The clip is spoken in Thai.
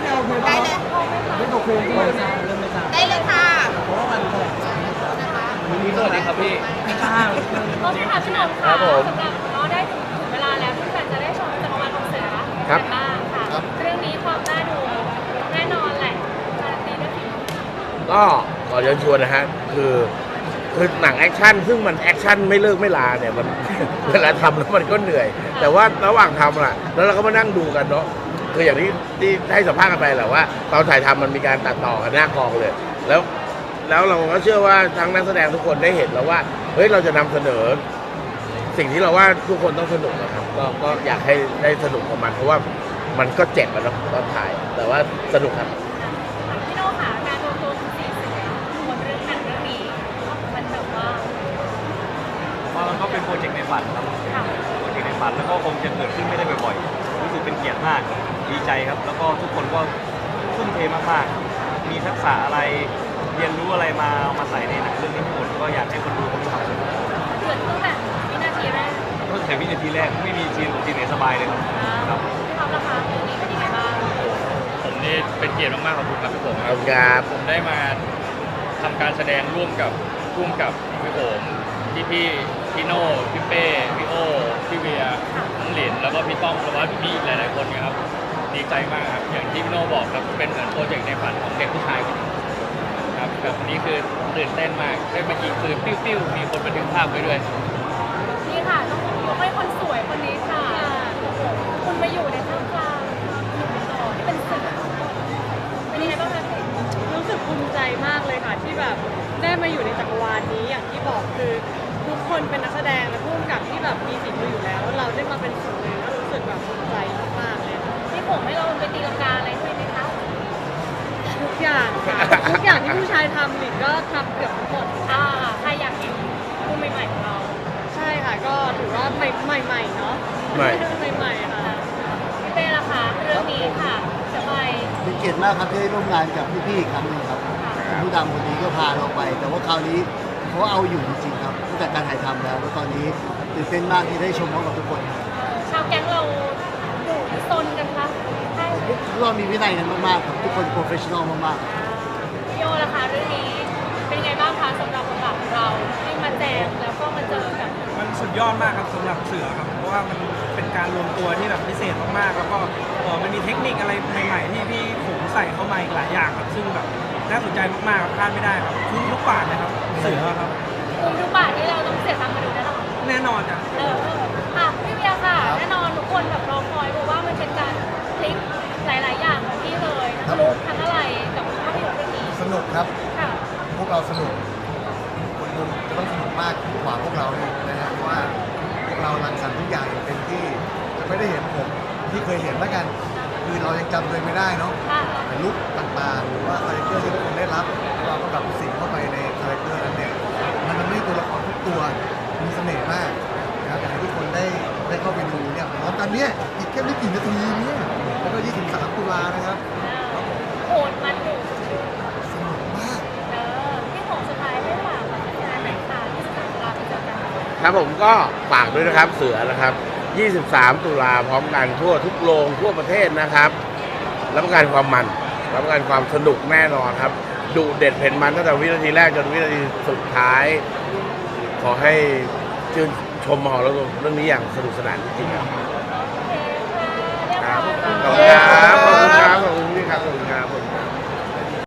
ได้เลยไม่โอเคใช่ไหมเริ่มไม่ทราบได้เลยค่ะเพราะว่ามันแถลงนะคะวันนี้สวัสดีครับพี่ข้าวโอเคค่ะพี่หนมครัค่ะบผมสำหรับเราได้ถึงเวลาแล้วที่แฟนจะได้ชมจักรวาลของเสือครับกันบ้างค่ะเรื่องนี้ความน่าดูแน่นอนแหละการันตีด้วยฝีมือก็ขอเชิญชวนนะฮะคือคือหนังแอคชั่นซึ่งมันแอคชั่นไม่เลิกไม่ลาเนี่ยมันเวลาทำแล้วมันก็เหนื่อย แต่ว่าระหว่างทำล่ะ แล้วเราก็มานั่งดูกันเนาะ คืออย่างที่ที่ให้สัมภาษณ์กันไปแหละว่าตอนถ่ายทำมันมีการตัดต่อกันหน้ากองเลย แล้วแล้วเราก็เชื่อว่าทั้งนักแสดงทุกคนได้เห็นแล้วว่าเฮ้ยเราจะนำเสนอ สิ่งที่เราว่าทุกคนต้องสนุกนะครับก็ก็อยากให้ได้สนุกกับมันเพราะว่ามันก็เจ็บอะเนาะตอนถ่าย แต่ว่าสนุกครับพี่โน่ค่ะการรวมตัวของสีเสือบนเรื่องหนังเรื่องนี้มันแบบว่าว่ามันก็เป็นโปรเจกต์ในฝันครับค่ะโปรเจกต์ในฝันแล้วก็คงจะเกิดขึ้นไม่ได้บ่อยๆ มากดีใจครับ แล้วก็ทุกคนก็ทุ่มเทมากๆ มีทักษะอะไรเรียนรู้อะไรมาเอามาใส่ในหนังเรื่องนี้ทั้งหมดก็อยากให้คนดูเขามีความสุขเกิดตั้งแต่วินาทีแรกตั้งแต่วินาทีแรกไม่มีซีนซีนไหนสบายเลยครับนะครับพี่ท็อปราคาเรื่องนี้เป็นยังไงบ้างผมนี่เป็นเกียรติมากๆขอบคุณครับพี่ผมขอบคุณครับ ผมได้มาทำการแสดงร่วมกับร่วมกับพี่ผมพี่พี่พี่โน่พี่เป้พี่โอ พี่เวียน้องหลินแล้วก็พี่ต้อมแล้วก็พี่ๆอีกหลายๆคนนะครับดีใจมากครับอย่างที่พี่โน่บอกครับเป็นเหมือนโปรเจกต์ในฝันของเด็กผู้ชายคนหนึ่งครับแบบนี้คือตื่นเต้นมากได้มายิงปืนปิ้วๆมีคนบันทึกภาพไว้ด้วย นี่ค่ะต้องยกให้คนสวยคนนี้ค่ะโอ้โหคุณมาอยู่ในท่ามกลางหนุ่มหล่อที่เป็นเสือเป็นยังไงบ้างคะพี่รู้สึกภูมิใจมากเลยค่ะที่แบบได้มาอยู่ในจักรวาลนี้อย่างที่บอกคือทุก คนเป็นนักแสดงและผู้กำกับที่แบบมีฝีมืออยู่แล้ว เราได้มาเป็นส่วนหนึ่งก็รู้สึกแบบภูมิใจมากๆเลยค่ะนี่ผมให้เราไปตีลังกาอะไรด้วยไหมคะทุกอย่างค่ะทุกอย่างที่ผู้ชายทำหลินก็ทำเกือบทั้งหมด อ่าใครอยากเห็นคู่ใหม่ๆของเรา ใช่ค่ะ ก็ถือว่าใหม่ใหม่ๆเนาะใหม่ ใหม่ๆค่ะ พี่เป้ล่ะคะเรื่องนี้ค่ะจะไปเป็นเกียรติมากครับที่ได้ร่วมงานกับพี่ๆอีกครั้งหนึ่งครับผู้ดำคนนี้ก็พาเราไป แต่ว่าคราวนี้เขาเอาอยู่จริงๆครับตั้งแต่การถ่าย แล้วแล้วตอนนี้ตื่นเต้นมากที่ได้ชมพร้อมกับทุกคนครับเอ่อชาวแก๊งเราดุหรือซนกันคะใช่ทุกเรามีวินัยกันมากๆครับทุกคนโปรเฟชชั่นอลมากๆพี่โยล่ะคะเรื่องนี้เป็นไงบ้างคะสำหรับบทบาทของเราที่มาแจมแล้วก็มาเจอกับมันสุดยอดมากครับสำหรับเสือครับ เพราะว่ามันเป็นการรวมตัวที่แบบพิเศษมากๆ แล้วก็เออมันมีเทคนิคอะไรใหม่ๆที่พี่ผมใส่เข้ามาอีกหลายอย่างครับ ซึ่งแบบน่าสนใจมากๆครับพลาดไม่ได้ครับคุ้มทุกบาทเลยครับ เสือครับ กลุ่มทุกบาทที่เราต้องเสียตังค์มาดูแน่นอน แน่นอนอะ เออค่ะพี่เวียค่ะ แน่นอนทุกคนแบบรอคอยเพราะว่ามันเป็นการพลิกหลาย ๆ อย่างของพี่เลยทั้งลุกทั้งอะไรกับภาพยนตร์เรื่องนี้สนุกครับ ค่ะ พวกเราสนุกคนดูจะต้องสนุกมากกว่าพวกเราเนี่ยนะฮะเพราะว่าพวกเรารังสรรค์ทุกอย่างอย่างเต็มที่จะไม่ได้เห็นผมที่เคยเห็นแล้วกันคือเรายังจำตัวเองไม่ได้เนาะค่ะแต่ลุกต่างๆหรือว่าคาแรคเตอร์ที่ทุกคนได้รับ ตัวละครทุกตัวมีเสน่ห์มากนะครับอยากให้ทุกคนได้ได้เข้าไปดูเนี่ยพร้อมกันเนี่ยอีกแค่ไม่กี่นาทีเนี่ยแล้วก็23ตุลานะครับโหดมันดุสนุกมากเออพี่ของสุดท้ายให้ฝากกับแฟนๆหน่อยค่ะที่สนามกีฬาไปเจอกันครับผมก็ฝากด้วยนะครับเสือนะครับ 23 ตุลาพร้อมกันทั่วทุกโรงทั่วประเทศนะครับรับประกันความมันรับประกันความสนุกแน่นอนครับดุเด็ดเผ็ดมันตั้งแต่วินาทีแรกจนวินาทีสุดท้าย ขอให้ชื่นชมมหรสพเรื่องนี้อย่างสนุกสนานจริงๆครับขอบคุณครับขอบคุณครับขอบคุณพี่ครับขอบคุณครับ